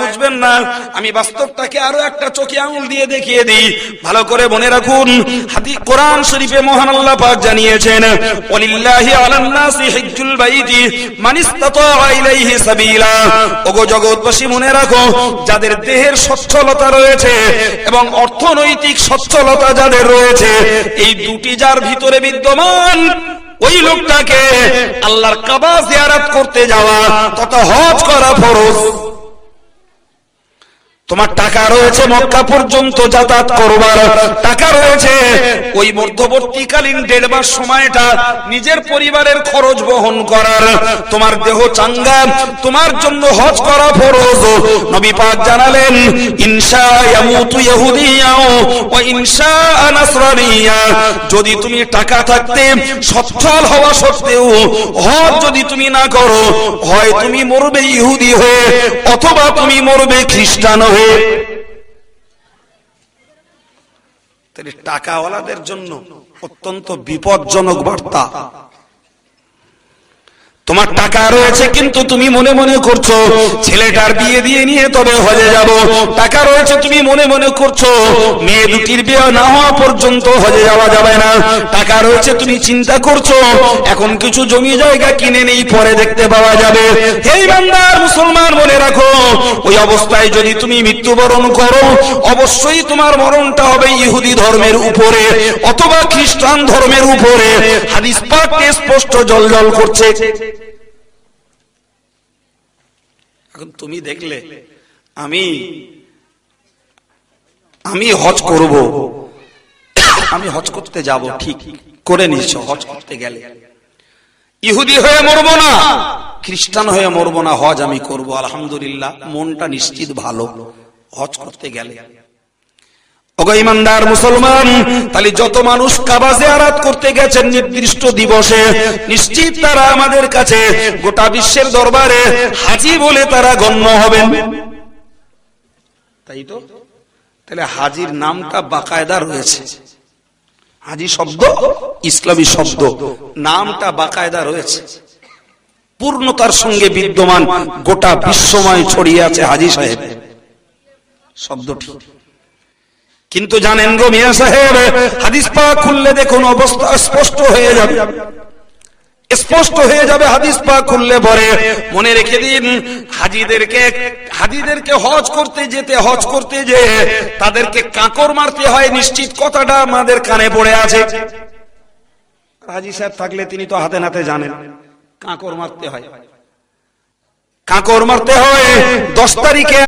বুঝবেন না, আমি বাস্তবটাকে আরও একটা চোখে আঙুল দিয়ে দেখিয়ে দিই। ভালো করে মনে রাখুন হাদি কোরআন শরীফে মহান আল্লাহ পাক জানিয়েছেন, ওয়ালিল্লাহি আলান নাসি হিজ্জুল বাইতি মান ইসতাতা ইলাইহি সাবিলা। ওগো জগৎবাসী, মনে রাখো, যাদের দেহের সচ্ছলতা রয়েছে এবং অর্থনৈতিক সচ্ছলতা যাদের রয়েছে, এই দুটি যার ভিতরে বিদ্যমান, ওই লোকটাকে আল্লাহর কাবা জিয়ারত করতে যাওয়া, তথা হজ করা ফরজ। তোমার টাকা রয়েছে মক্কা পর্যন্ত যাতায়াত করবার। টাকা রয়েছে ওই মধ্যবর্তীকালীন দেড় মাস সময়টা নিজের পরিবারের খরচ বহন করার। তোমার দেহ চাঙ্গা, তোমার জন্য হজ করা ফরজ। নবী পাক জানালেন, ইনশা ইয়ামুতু ইহুদিয়াও ওয়া ইনশা নাসরানিয়া যদি তুমি টাকা থাকতে সচ্ছল হওয়া সত্ত্বেও, হজ যদি তুমি না করো, হয় তুমি মরবে ইহুদি হয়ে অথবা তুমি মরবে খ্রিস্টান টাকাওয়ালাদের জন্য অত্যন্ত বিপজ্জনক বার্তা। তোমার টাকা রয়েছে কিন্তু তুমি মনে মনে করছ, ছেলেটার বিয়ে দিয়ে নিয়ে তবে হজে যাব। টাকা রয়েছে তুমি মনে মনে করছ, মেয়ে দুটির বিয়ে না হওয়া পর্যন্ত হজে যাওয়া যাবে না। টাকা রয়েছে তুমি চিন্তা করছ, এখন কিছু জমি জায়গা কিনে নেই, পরে দেখতে পাওয়া যাবে। এই বান্দার মুসলমান, মনে রাখো, ওই অবস্থায় যদি তুমি মৃত্যুবরণ করো, অবশ্যই তোমার মরণটা হবে ইহুদি ধর্মের উপরে অথবা খ্রিস্টান ধর্মের উপরে। হাদিস পাকে স্পষ্ট জল জল করছে। এখন তুমি দেখলে, আমি আমি হজ করব। আমি হজ করতে যাব, ঠিক করে নিচ্ছ হজ করতে গেলে। ইহুদি হয়ে মরবো না, খ্রিস্টান হয়ে মরবো না, হজ আমি করব, আলহামদুলিল্লাহ, মনটা নিশ্চিত ভালো, হজ করতে গেলে। ইমানদার মুসলমান, তাহলে যত মানুষ কাবা জিয়ারাত করতে গেছেন নির্দিষ্ট দিবসে, নিশ্চিত তারা আমাদের কাছে গোটা বিশ্বের দরবারে হাজি বলে তারা গণ্য হবেন। তাই তো? তাহলে হাজির নামটা বাকায়দা রয়েছে। হাজি শব্দ, ইসলামী শব্দ, নামটা বাকায়দা রয়েছে। পূর্ণতার সঙ্গে বিদ্যমান গোটা বিশ্বময় ছড়িয়ে আছে হাজি সাহেব। শব্দটি কিন্তু জানেন গো মিয়া সাহেব, হাদিস পাক খুললে দেখুন অবস্থা স্পষ্ট হয়ে যাবে। স্পষ্ট হয়ে যাবে হাদিস পাক খুললে পরে। মনে রেখে দিন, হাজিদেরকে হাজিদেরকে হজ করতে যেতে, হজ করতে যে তাদেরকে কাকর মারতে হয়, নিশ্চিত কথাটা আমাদের কানে পড়ে আছে। হাজি সাহেব থাকলে তিনি তো হাতে নাতে জানেন, কাকর মারতে হয়। কাকর মারতে হয় দশ তারিখে।